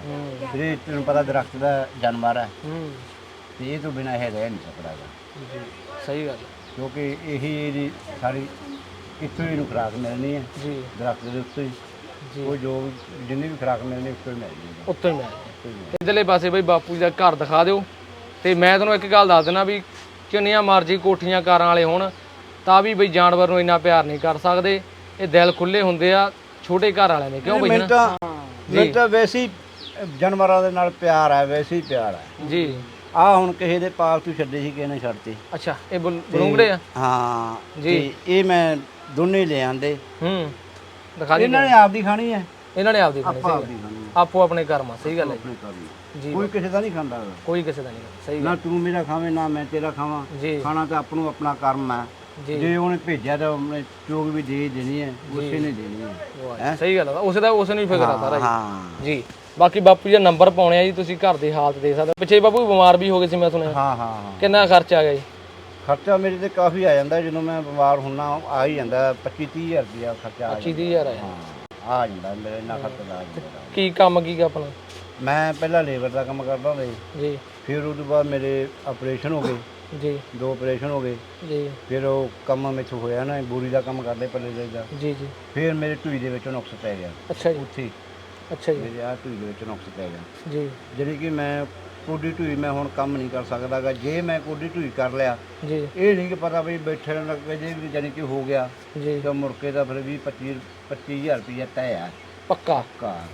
Speaker 1: ਫਿਰ ਇਹ ਤੈਨੂੰ ਪਤਾ ਦਰਖਤ ਦਾ ਜਾਨਵਰ ਹੈ।
Speaker 2: ਹੂੰ।
Speaker 1: ਤੇ ਇਹ ਤੋਂ ਬਿਨਾ ਇਹ ਰਹਿ ਨਹੀਂ ਸਕਦਾ ਗਾ।
Speaker 2: ਜੀ ਸਹੀ ਗੱਲ
Speaker 1: ਕਿਉਂਕਿ ਇਹੀ ਇਹਦੀ ਸਾਰੀ ਇੱਥੋਂ ਹੀ ਇਹਨੂੰ ਖੁਰਾਕ ਮਿਲਣੀ ਹੈ।
Speaker 2: ਜੀ।
Speaker 1: ਦਰਖਤ ਦੇ ਉੱਤੇ ਹੀ।
Speaker 2: ਜੀ।
Speaker 1: ਉਹ ਜੋ ਜਿੰਨੀ ਵੀ ਖੁਰਾਕ ਮਿਲਣੀ ਹੀ ਮਿਲਣੀ ਹੈ
Speaker 2: ਉੱਤੋਂ ਹੀ ਮੈਂ ਇਧਰਲੇ ਪਾਸੇ ਬਈ ਬਾਪੂ ਜੀ ਦਾ ਘਰ ਦਿਖਾ ਦਿਓ। ਤੇ ਮੈਂ ਤੁਹਾਨੂੰ ਇੱਕ ਗੱਲ ਦੱਸ ਦੇਣਾ ਵੀ ਕਿੰਨੀਆਂ ਮਰਜ਼ੀ ਕੋਠੀਆਂ ਕਾਰਾਂ ਵਾਲੇ ਹੋਣ ਤਾਂ ਵੀ ਬਈ ਜਾਨਵਰ ਨੂੰ ਇੰਨਾ ਪਿਆਰ ਨਹੀਂ ਕਰ ਸਕਦੇ। ਇਹ ਦਿਲ ਖੁੱਲੇ ਹੁੰਦੇ ਆ ਛੋਟੇ ਘਰ ਵਾਲਿਆਂ ਦੇ ਕਿਉਂ ਬਈ
Speaker 1: ਮੈਨੂੰ ਤਾਂ ਮੈਨੂੰ ਤਾਂ ਵੈਸੇ ਹੀ ਜਾਨਵਰਾਂ ਦੇ ਨਾਲ ਪਿਆਰ ਹੈ ਵੈਸੇ ਹੀ ਪਿਆਰ ਹੈ
Speaker 2: ਜੀ।
Speaker 1: ਆ ਹੁਣ ਕਿਸੇ ਦੇ ਪਾਲਤੂ ਛੱਡੇ ਸੀ ਕਿਸੇ ਨੇ ਛੱਡਤੇ
Speaker 2: ਅੱਛਾ ਇਹ ਬਲ- ਬਲੂੰਗੜੇ ਆ?
Speaker 1: ਹਾਂ
Speaker 2: ਜੀ।
Speaker 1: ਇਹ ਮੈਂ ਦੋਨੇ ਲੈ ਆਂਦੇ।
Speaker 2: ਹੂੰ ਦਿਖਾ ਦਿਓ
Speaker 1: ਇਹਨਾਂ ਨੇ ਆਪਦੀ ਖਾਣੀ ਹੈ।
Speaker 2: ਇਹਨਾਂ ਨੇ ਆਪਦੀ ਖਾਣੀ
Speaker 1: ਆਪਾਂ ਖਾਣੀ ਹੈ।
Speaker 2: ਆਪੋ ਆਪਣੇ ਘਰ ਮਾ ਸਹੀ ਗੱਲ ਹੈ
Speaker 1: ਆਪਣੇ
Speaker 2: ਜੀ।
Speaker 1: ਕੋਈ ਕਿਸੇ ਦਾ ਨਹੀਂ ਖਾਂਦਾ। ਗਾ।
Speaker 2: ਕੋਈ ਕਿਸੇ ਦਾ ਨਹੀਂ ਸਹੀ
Speaker 1: ਨਾ ਤੂੰ ਮੇਰਾ ਖਾਵੇਂ ਨਾ ਮੈਂ ਤੇਰਾ ਖਾਵਾਂ।
Speaker 2: ਜੀ।
Speaker 1: ਖਾਣਾ ਤਾਂ ਆਪ ਨੂੰ ਆਪਣਾ ਕਰਮ ਹੈ।
Speaker 2: ਜੀ।
Speaker 1: ਜੇ ਉਹਨੇ ਭੇਜਿਆ ਤਾਂ ਉਹਨੇ ਚੋਗ ਵੀ ਦੇ ਦੇਣੀ ਹੈ ਉਸੇ ਨੇ ਦੇਣੀ ਹੈ।
Speaker 2: ਵਾਹ, ਸਹੀ ਗੱਲ ਆ ਉਸੇ ਦਾ ਉਸੇ ਨੂੰ ਹੀ ਫਿਕਰ ਆ ਸਾਰਾ
Speaker 1: ਹਾਂ।
Speaker 2: ਜੀ ਬਾਕੀ ਬਾਪੂ ਜੀ ਦਾ ਨੰਬਰ ਪਾਉਣੇ ਆ ਜੀ ਤੁਸੀਂ ਘਰ ਦੀ ਹਾਲਤ ਦੇਖ ਸਕਦੇ ਹੋ। ਪਿੱਛੇ ਬਾਪੂ ਬਿਮਾਰ ਵੀ ਹੋ ਗਏ ਸੀ ਮੈਂ ਸੁਣਿਆ।
Speaker 1: ਹਾਂ ਹਾਂ ਹਾਂ।
Speaker 2: ਕਿੰਨਾ ਖਰਚਾ ਆ ਗਿਆ ਜੀ?
Speaker 1: ਖਰਚਾ ਮੇਰੇ ਤੇ ਕਾਫੀ ਆ ਜਾਂਦਾ ਜਦੋਂ ਮੈਂ ਬਿਮਾਰ ਹੁੰਨਾ ਆ ਹੀ ਜਾਂਦਾ 25 30000 ਰੁਪਇਆ ਖਰਚਾ ਆ
Speaker 2: 25000 ਆਇਆ
Speaker 1: ਜਾਂਦਾ। ਹਾਂ ਆ ਜਾਂਦਾ ਮੇਰੇ ਇੰਨਾ ਖਰਚਾ ਆ ਜਾਂਦਾ।
Speaker 2: ਕੀ ਕੰਮ ਕੀ ਗਾ ਆਪਣਾ?
Speaker 1: ਮੈਂ ਪਹਿਲਾਂ ਲੇਬਰ ਦਾ ਕੰਮ ਕਰਦਾ ਹੁੰਦਾ ਸੀ।
Speaker 2: ਜੀ।
Speaker 1: ਫਿਰ ਉਸ ਤੋਂ ਬਾਅਦ ਮੇਰੇ ਆਪਰੇਸ਼ਨ ਹੋ ਗਏ।
Speaker 2: ਜੀ।
Speaker 1: ਦੋ ਆਪਰੇਸ਼ਨ ਹੋ ਗਏ।
Speaker 2: ਜੀ।
Speaker 1: ਫਿਰ ਉਹ ਕੰਮ ਮੈਥੋਂ ਹੋਇਆ ਨਾ ਬੋਰੀ ਦਾ ਕੰਮ ਕਰਦੇ ਪੱਲੇ ਦੇ ਦਾ।
Speaker 2: ਜੀ ਜੀ।
Speaker 1: ਫਿਰ ਮੇਰੇ ਢੂਈ ਦੇ ਵਿੱਚ ਨੁਕਸ ਪੈ ਗਿਆ।
Speaker 2: ਅੱਛਾ ਜੀ।
Speaker 1: ਉੱਥੇ
Speaker 2: ਅੱਛਾ ਜੀ।
Speaker 1: ਮੇਰੇ ਆ ਢੂਈ ਦੇ ਵਿੱਚ ਨੁਕਸ ਪੈ ਗਿਆ।
Speaker 2: ਜੀ।
Speaker 1: ਜਿਹੜੀ ਕਿ ਮੈਂ ਕੋਡੀ ਢੂਈ ਮੈਂ ਹੁਣ ਕੰਮ ਨਹੀਂ ਕਰ ਸਕਦਾਗਾ। ਜੇ ਮੈਂ ਕੋਡੀ ਢੂਈ ਕਰ ਲਿਆ
Speaker 2: ਜੀ।
Speaker 1: ਇਹ ਨਹੀਂ ਕਿ ਪਤਾ ਵੀ ਬੈਠੇ ਲੱਗ ਜੇ ਵੀ ਜਾਨੀ ਕਿ ਹੋ ਗਿਆ।
Speaker 2: ਜੀ।
Speaker 1: ਤਾਂ ਮੁਰਕੇ ਦਾ ਫਿਰ 20 25 25000 ਰੁਪਇਆ ਤੈਅ ਆ।
Speaker 2: ਪੱਕਾ?
Speaker 1: ਕਾ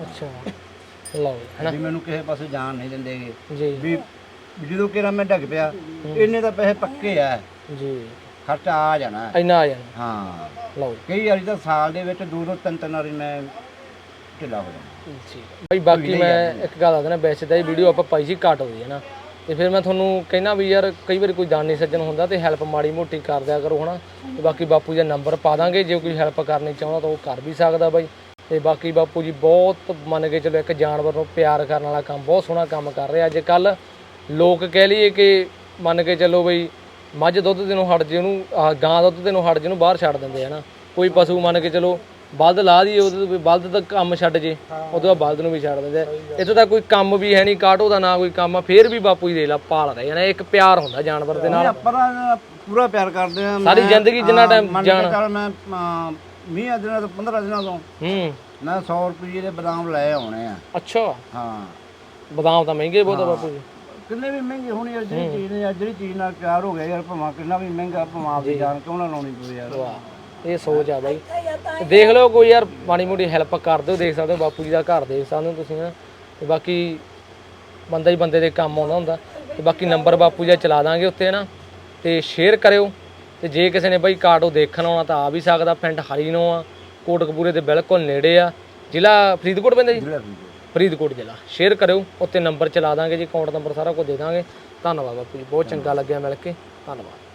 Speaker 2: ਅੱਛਾ। ਲਓ ਜੀ, ਹੈਨਾ?
Speaker 1: ਵੀ ਮੈਨੂੰ ਕਿਸੇ ਪਾਸੇ ਜਾਣ ਨਹੀਂ ਦਿੰਦੇਗੇ
Speaker 2: ਜੀ।
Speaker 1: ਵੀ ਜਦੋਂ ਕਿਰਾ ਮੈਂ ਡੱਗ ਪਿਆ ਇੰਨੇ ਤਾਂ ਪੈਸੇ ਪੱਕੇ ਆ।
Speaker 2: ਜੀ।
Speaker 1: ਖਰਚਾ ਆ ਜਾਣਾ।
Speaker 2: ਇੰਨਾ ਆ ਜਾਣਾ।
Speaker 1: ਹਾਂ।
Speaker 2: ਲਓ। ਜੀ
Speaker 1: ਕਈ ਵਾਰੀ ਤਾਂ ਸਾਲ ਦੇ ਵਿੱਚ ਦੋ ਦੋ ਤਿੰਨ ਤਿੰਨ ਵਾਰੀ ਮੈਂ ਢਿੱਲਾ ਹੋ ਜਾਂਦਾ।
Speaker 2: ਠੀਕ ਬਈ ਬਾਕੀ ਮੈਂ ਇੱਕ ਗੱਲ ਆ ਦੇਣਾ ਵੈਸੇ ਤਾਂ ਇਹ ਵੀਡੀਓ ਆਪਾਂ ਪਾਈ ਸੀ ਘੱਟ ਹੋਈ ਹੈ ਨਾ। ਤੇ ਫਿਰ ਮੈਂ ਤੁਹਾਨੂੰ ਕਹਿਣਾ ਵੀ ਯਾਰ ਕਈ ਵਾਰੀ ਕੋਈ ਜਾਣੀ ਸੱਜਣ ਹੁੰਦਾ ਤੇ ਹੈਲਪ ਮਾੜੀ ਮੋਟੀ ਕਰ ਦਿਆ ਕਰੋ ਹਨਾ। ਤੇ ਬਾਕੀ ਬਾਪੂ ਜੀ ਦਾ ਨੰਬਰ ਪਾ ਦਾਂਗੇ ਜੇ ਕੋਈ ਹੈਲਪ ਕਰਨੀ ਚਾਹੁੰਦਾ ਤਾਂ ਉਹ ਕਰ ਵੀ ਸਕਦਾ ਬਾਈ। ਤੇ ਬਾਕੀ ਬਾਪੂ ਜੀ ਬਹੁਤ ਮੰਨ ਕੇ ਚਲੋ ਇੱਕ ਜਾਨਵਰ ਨੂੰ ਪਿਆਰ ਕਰਨ ਵਾਲਾ ਕੰਮ ਬਹੁਤ ਸੋਹਣਾ ਕੰਮ ਕਰ ਰਿਹਾ। ਅੱਜ ਕੱਲ ਲੋਕ ਕਹਿ ਲਈਏ ਕਿ ਮੰਨ ਕੇ ਚੱਲੋ ਬਈ ਮੱਝ ਦੁੱਧ ਦੇ ਨੂੰ ਹਟ ਜੇ ਉਹਨੂੰ ਗਾਂ ਦੁੱਧ ਦੇ ਨੂੰ ਹਟ ਜੇ ਨੂੰ ਬਾਹਰ ਛੱਡ ਦਿੰਦੇ ਆ ਨਾ। ਕੋਈ ਪਸ਼ੂ ਮੰਨ ਕੇ ਚਲੋ ਬਲਦ ਲਾ ਦਈਏ ਉਹਦੇ ਤੋਂ ਬਲਦ ਦਾ ਕੰਮ ਛੱਡ ਜੇ ਉਦੋਂ ਬਾਅਦ ਬਲਦ ਨੂੰ ਵੀ ਛੱਡ ਦਿੰਦੇ। ਇੱਥੋਂ ਤਾਂ ਕੋਈ ਕੰਮ ਵੀ ਹੈ ਨਹੀਂ ਕਾਟੋ ਦਾ ਨਾ ਕੋਈ ਕੰਮ ਆ ਫੇਰ ਵੀ ਬਾਪੂ ਜੀ ਦੇ ਲਾ ਪਾਲ ਰਹੇ ਨੇ ਇੱਕ ਪਿਆਰ ਹੁੰਦਾ ਜਾਨਵਰ ਦੇ ਨਾਲ।
Speaker 1: ਆਪਾਂ ਪੂਰਾ ਪਿਆਰ ਕਰਦੇ ਆ।
Speaker 2: ਸਾਰੀ ਜ਼ਿੰਦਗੀ ਜਿੰਨਾ
Speaker 1: ਜਾਣਾ। ਚੱਲ ਮੈਂ 20 ਦਿਨਾਂ ਤੋਂ 15 ਦਿਨਾਂ ਤੋਂ।
Speaker 2: ਹੂੰ।
Speaker 1: ਮੈਂ 100 ਰੁਪਏ ਦੇ ਬਦਾਮ ਲੈ ਆਉਣੇ ਆ।
Speaker 2: ਅੱਛਾ।
Speaker 1: ਹਾਂ।
Speaker 2: ਬਦਾਮ ਤਾਂ ਮਹਿੰਗੇ ਬਹੁਤ ਆ ਬਾਪੂ ਜੀ।
Speaker 1: ਕਿੰਨੇ ਵੀ ਮਹਿੰਗੇ ਹੋਣੀ ਯਾਰ ਜਿਹੜੀ ਚੀਜ਼ ਨੇ ਜਿਹੜੀ ਚੀਜ਼ ਨਾਲ ਪਿਆਰ ਹੋ ਗਿਆ ਯਾਰ ਭਾਵੇਂ ਕਿੰਨਾ ਵੀ ਮਹਿੰਗਾ ਭਾਵੇਂ ਆਪਦੀ ਜਾਨ ਕਿਉਂ ਨਾ ਲਾਉਣੀ ਪਵੇ ਯਾਰ।
Speaker 2: ਵਾਹ ਇਹ ਸੋਚ ਆ ਬਾਈ। ਤੇ ਦੇਖ ਲਓ ਕੋਈ ਯਾਰ ਮਾੜੀ ਮੋਟੀ ਹੈਲਪ ਕਰ ਦਿਓ ਦੇਖ ਸਕਦੇ ਹੋ ਬਾਪੂ ਜੀ ਦਾ ਘਰ ਦੇਖ ਸਕਦੇ ਹੋ ਤੁਸੀਂ ਨਾ। ਤੇ ਬਾਕੀ ਬੰਦਾ ਹੀ ਬੰਦੇ ਦੇ ਕੰਮ ਆਉਂਦਾ ਹੁੰਦਾ। ਤੇ ਬਾਕੀ ਨੰਬਰ ਬਾਪੂ ਜੀ ਦਾ ਚਲਾ ਦਾਂਗੇ ਉੱਤੇ ਨਾ। ਤੇ ਸ਼ੇਅਰ ਕਰਿਓ। ਤੇ ਜੇ ਕਿਸੇ ਨੇ ਬਾਈ ਕਾਰਡੋ ਦੇਖਣ ਆਉਣਾ ਤਾਂ ਆ ਵੀ ਸਕਦਾ ਪਿੰਡ ਹਰੀਨੋ ਆ ਕੋਟਕਪੂਰੇ ਦੇ ਬਿਲਕੁਲ ਨੇੜੇ ਆ। ਜ਼ਿਲ੍ਹਾ ਫਰੀਦਕੋਟ ਪੈਂਦਾ ਜੀ? ਫਰੀਦਕੋਟ। ਜ਼ਿਲ੍ਹਾ। ਸ਼ੇਅਰ ਕਰਿਓ ਉੱਤੇ ਨੰਬਰ ਚਲਾ ਦਾਂਗੇ ਜੀ ਅਕਾਊਂਟ ਨੰਬਰ ਸਾਰਾ ਕੁਝ ਦੇ ਦਾਂਗੇ। ਧੰਨਵਾਦ ਬਾਪੂ ਜੀ ਬਹੁਤ ਚੰਗਾ ਲੱਗਿਆ ਮਿਲ ਕੇ। ਧੰਨਵਾਦ।